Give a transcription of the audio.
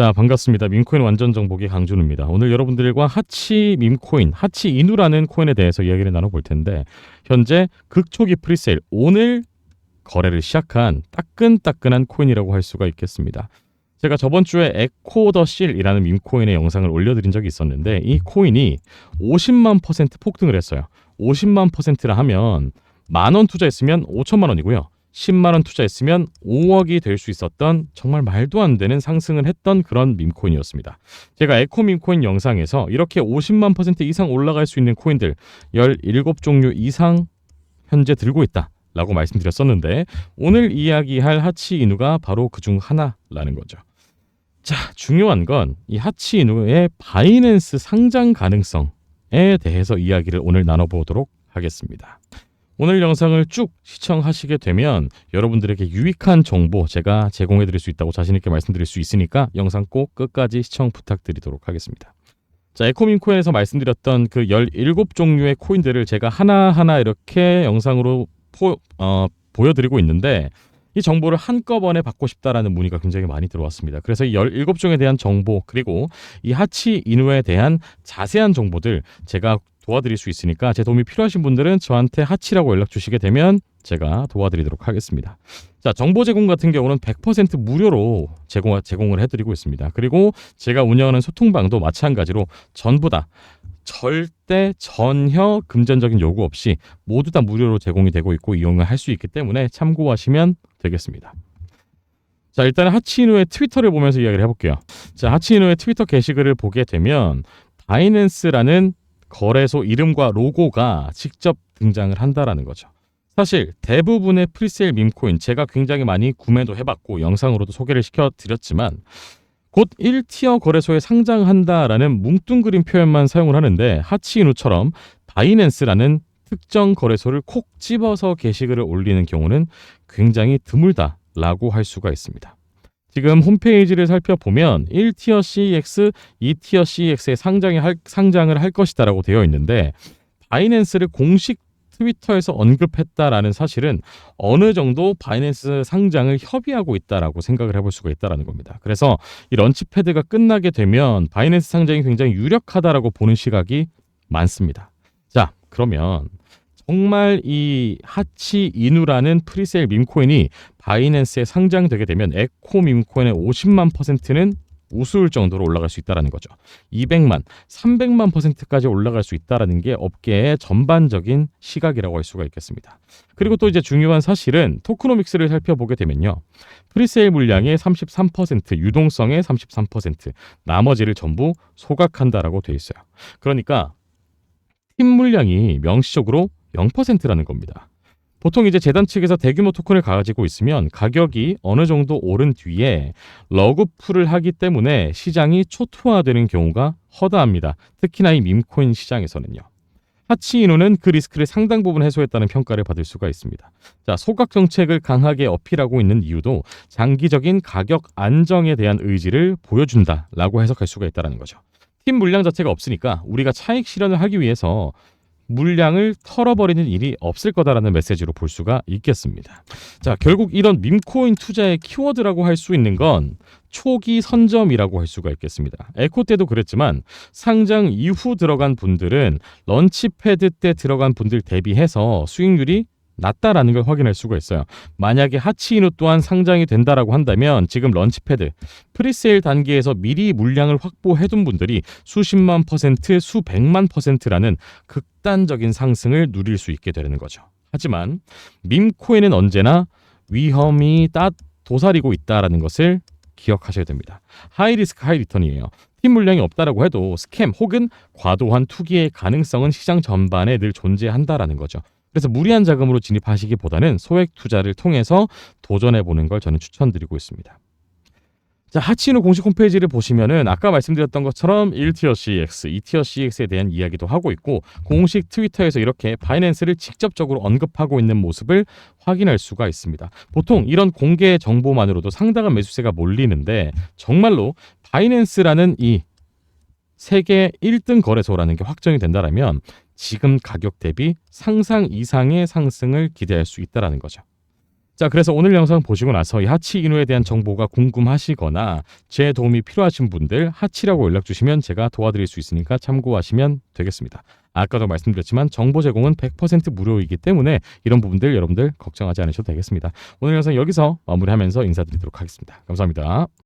자 반갑습니다. 민코인 완전 정보기 강준우입니다. 오늘 여러분들과 하치 밈코인, 하치 이누라는 코인에 대해서 이야기를 나눠볼 텐데 현재 극초기 프리세일 오늘 거래를 시작한 따끈따끈한 코인이라고 할 수가 있겠습니다. 제가 저번 주에 에코 더 실이라는 밈코인의 영상을 올려드린 적이 있었는데 이 코인이 50만 퍼센트 폭등을 했어요. 50만 퍼센트라 하면 만 원 투자했으면 5천만 원이고요. 10만 원 투자했으면 5억이 될 수 있었던 정말 말도 안 되는 상승을 했던 그런 밈코인이었습니다. 제가 에코 밈코인 영상에서 이렇게 50만 퍼센트 이상 올라갈 수 있는 코인들 17종류 이상 현재 들고 있다. 라고 말씀드렸었는데 오늘 이야기할 하치 이누가 바로 그 중 하나라는 거죠. 자, 중요한 건 이 하치 이누의 바이낸스 상장 가능성에 대해서 이야기를 오늘 나눠보도록 하겠습니다. 오늘 영상을 쭉 시청하시게 되면 여러분들에게 유익한 정보 제가 제공해 드릴 수 있다고 자신 있게 말씀드릴 수 있으니까 영상 꼭 끝까지 시청 부탁드리도록 하겠습니다. 자, 에코민코인에서 말씀드렸던 그 17종류의 코인들을 제가 하나하나 이렇게 영상으로 포, 어, 보여드리고 있는데 이 정보를 한꺼번에 받고 싶다라는 문의가 굉장히 많이 들어왔습니다. 그래서 이 17종에 대한 정보 그리고 이 하치 이누에 대한 자세한 정보들 제가 도와드릴 수 있으니까 제 도움이 필요하신 분들은 저한테 하치라고 연락 주시게 되면 제가 도와드리도록 하겠습니다. 자, 정보 제공 같은 경우는 100% 무료로 제공, 제공을 해드리고 있습니다. 그리고 제가 운영하는 소통방도 마찬가지로 전부 다 절대 전혀 금전적인 요구 없이 모두 다 무료로 제공이 되고 있고 이용을 할 수 있기 때문에 참고하시면 되겠습니다. 자, 일단 하치이누의 트위터를 보면서 이야기를 해볼게요. 자, 하치이누의 트위터 게시글을 보게 되면 바이낸스라는 거래소 이름과 로고가 직접 등장을 한다라는 거죠. 사실 대부분의 프리세일 밈코인 제가 굉장히 많이 구매도 해봤고 영상으로도 소개를 시켜드렸지만 곧 1티어 거래소에 상장한다라는 뭉뚱그린 표현만 사용을 하는데 하치이누처럼 바이낸스라는 특정 거래소를 콕 집어서 게시글을 올리는 경우는 굉장히 드물다라고 할 수가 있습니다. 지금 홈페이지를 살펴보면 1티어 CEX, 2티어 CEX에 상장이 할, 상장을 할 것이다라고 되어 있는데 바이낸스를 공식 트위터에서 언급했다라는 사실은 어느 정도 바이낸스 상장을 협의하고 있다라고 생각을 해볼 수가 있다라는 겁니다. 그래서 이 런치패드가 끝나게 되면 바이낸스 상장이 굉장히 유력하다라고 보는 시각이 많습니다. 자, 그러면 정말 이 하치 이누라는 프리세일 밈코인이 바이낸스에 상장되게 되면 에코 밈코인의 50만 퍼센트는 우스울 정도로 올라갈 수 있다라는 거죠. 200만, 300만 퍼센트까지 올라갈 수 있다라는 게 업계의 전반적인 시각이라고 할 수가 있겠습니다. 그리고 또 이제 중요한 사실은 토크노믹스를 살펴보게 되면요. 프리세일 물량의 33%, 유동성의 33%, 나머지를 전부 소각한다라고 돼 있어요. 그러니까 팀 물량이 명시적으로 0%라는 겁니다. 보통 이제 재단 측에서 대규모 토큰을 가지고 있으면 가격이 어느 정도 오른 뒤에 러그풀을 하기 때문에 시장이 초토화되는 경우가 허다합니다. 특히나 이 밈코인 시장에서는요. 하치이노는 그 리스크를 상당 부분 해소했다는 평가를 받을 수가 있습니다. 자, 소각 정책을 강하게 어필하고 있는 이유도 장기적인 가격 안정에 대한 의지를 보여준다라고 해석할 수가 있다는 거죠. 팀 물량 자체가 없으니까 우리가 차익 실현을 하기 위해서 물량을 털어버리는 일이 없을 거다라는 메시지로 볼 수가 있겠습니다. 자, 결국 이런 밈코인 투자의 키워드라고 할 수 있는 건 초기 선점이라고 할 수가 있겠습니다. 에코 때도 그랬지만 상장 이후 들어간 분들은 런치패드 때 들어간 분들 대비해서 수익률이 낮다라는 걸 확인할 수가 있어요. 만약에 하치이누 또한 상장이 된다라고 한다면 지금 런치패드 프리세일 단계에서 미리 물량을 확보해둔 분들이 수십만 퍼센트, 수백만 퍼센트라는 극 단적인 상승을 누릴 수 있게 되는 거죠. 하지만 밈코인은 언제나 위험이 따 도사리고 있다라는 것을 기억하셔야 됩니다. 하이 리스크 하이 리턴이에요. 팀 물량이 없다라고 해도 스캠 혹은 과도한 투기의 가능성은 시장 전반에 늘 존재한다라는 거죠. 그래서 무리한 자금으로 진입하시기보다는 소액 투자를 통해서 도전해 보는 걸 저는 추천드리고 있습니다. 자, 하치노 공식 홈페이지를 보시면은 아까 말씀드렸던 것처럼 1티어 CX, 2티어 CX에 대한 이야기도 하고 있고 공식 트위터에서 이렇게 바이낸스를 직접적으로 언급하고 있는 모습을 확인할 수가 있습니다. 보통 이런 공개 정보만으로도 상당한 매수세가 몰리는데 정말로 바이낸스라는 이 세계 1등 거래소라는 게 확정이 된다라면 지금 가격 대비 상상 이상의 상승을 기대할 수 있다라는 거죠. 자, 그래서 오늘 영상 보시고 나서 이 하치 이누에 대한 정보가 궁금하시거나 제 도움이 필요하신 분들 하치라고 연락 주시면 제가 도와드릴 수 있으니까 참고하시면 되겠습니다. 아까도 말씀드렸지만 정보 제공은 100% 무료이기 때문에 이런 부분들 여러분들 걱정하지 않으셔도 되겠습니다. 오늘 영상 여기서 마무리하면서 인사드리도록 하겠습니다. 감사합니다.